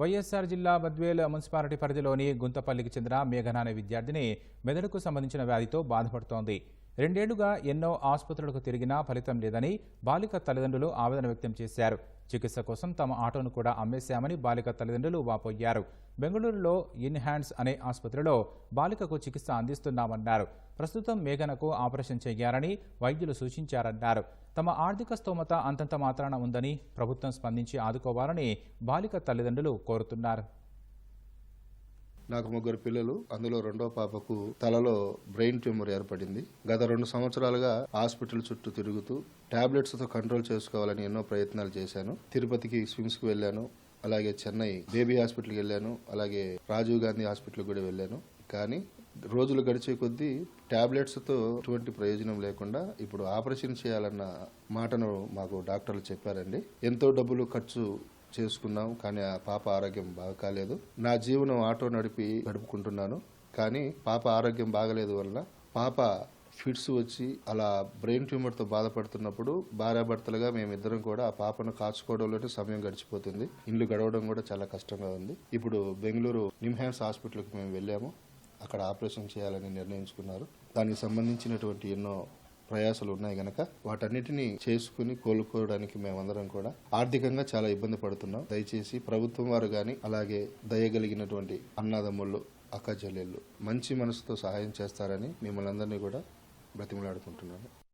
వైఎస్ఆర్ జిల్లా బద్వేల్ మున్సిపాలిటీ పరిధిలోని గుంతపల్లికి చెందిన మేఘన అనే విద్యార్థిని మెదడుకు సంబంధించిన వ్యాధితో బాధపడుతోంది. రెండేళ్ళుగా ఎన్నో ఆసుపత్రులకు తిరిగినా ఫలితం లేదని బాలిక తల్లిదండ్రులు ఆవేదన వ్యక్తం చేశారు. చికిత్స కోసం తమ ఆటోను కూడా అమ్మేశామని బాలిక తల్లిదండ్రులు వాపోయారు. బెంగళూరులో ఇన్ హ్యాండ్స్ అనే ఆసుపత్రిలో బాలికకు చికిత్స అందిస్తున్నామన్నారు. ప్రస్తుతం మేఘనకు ఆపరేషన్ చేయాలని వైద్యులు సూచించారన్నారు. తమ ఆర్థిక స్తోమత అంతంత మాత్రాన ఉందని ప్రభుత్వం స్పందించి ఆదుకోవాలని బాలిక తల్లిదండ్రులు కోరుతున్నారు. నాకు ముగ్గురు పిల్లలు. అందులో రెండో పాపకు తలలో బ్రెయిన్ ట్యూమర్ ఏర్పడింది. గత రెండు సంవత్సరాలుగా హాస్పిటల్ చుట్టూ తిరుగుతూ టాబ్లెట్స్తో కంట్రోల్ చేసుకోవాలని ఎన్నో ప్రయత్నాలు చేశాను. తిరుపతికి స్విమ్స్కి వెళ్ళాను. అలాగే చెన్నై బేబీ హాస్పిటల్కి వెళ్ళాను. అలాగే రాజీవ్ గాంధీ హాస్పిటల్కి కూడా వెళ్ళాను. కానీ రోజులు గడిచే కొద్దీ టాబ్లెట్స్తో ఎటువంటి ప్రయోజనం లేకుండా ఇప్పుడు ఆపరేషన్ చేయాలన్న మాటను మాకు డాక్టర్లు చెప్పారండి. ఎంతో డబ్బులు ఖర్చు చేసుకున్నాం కానీ ఆ పాప ఆరోగ్యం బాగా కాలేదు. నా జీవనం ఆటో నడిపి గడుపుకుంటున్నాను కానీ పాప ఆరోగ్యం బాగలేదు వలన పాప ఫిట్స్ వచ్చి అలా బ్రెయిన్ ట్యూమర్తో బాధపడుతున్నప్పుడు భార్యాభర్తలుగా మేమిద్దరం కూడా ఆ పాపను కాచుకోవడంలోనే సమయం గడిచిపోతుంది. ఇల్లు గడవడం కూడా చాలా కష్టంగా ఉంది. ఇప్పుడు బెంగళూరు నిమ్హాన్స్ హాస్పిటల్కి మేము వెళ్ళాము. అక్కడ ఆపరేషన్ చేయాలని నిర్ణయించుకున్నారు. దానికి సంబంధించినటువంటి ఎన్నో ప్రయాసాలు ఉన్నాయి గనక వాటన్నిటిని చేసుకుని కోలుకోవడానికి మేమందరం కూడా ఆర్థికంగా చాలా ఇబ్బంది పడుతున్నాం. దయచేసి ప్రభుత్వం వారు కానీ అలాగే దయగలిగినటువంటి అన్నదమ్ముళ్ళు అక్కచెల్లెళ్ళు మంచి మనసుతో సహాయం చేస్తారని మిమ్మల్ని అందరినీ కూడా బ్రతిమలాడుకుంటున్నాను.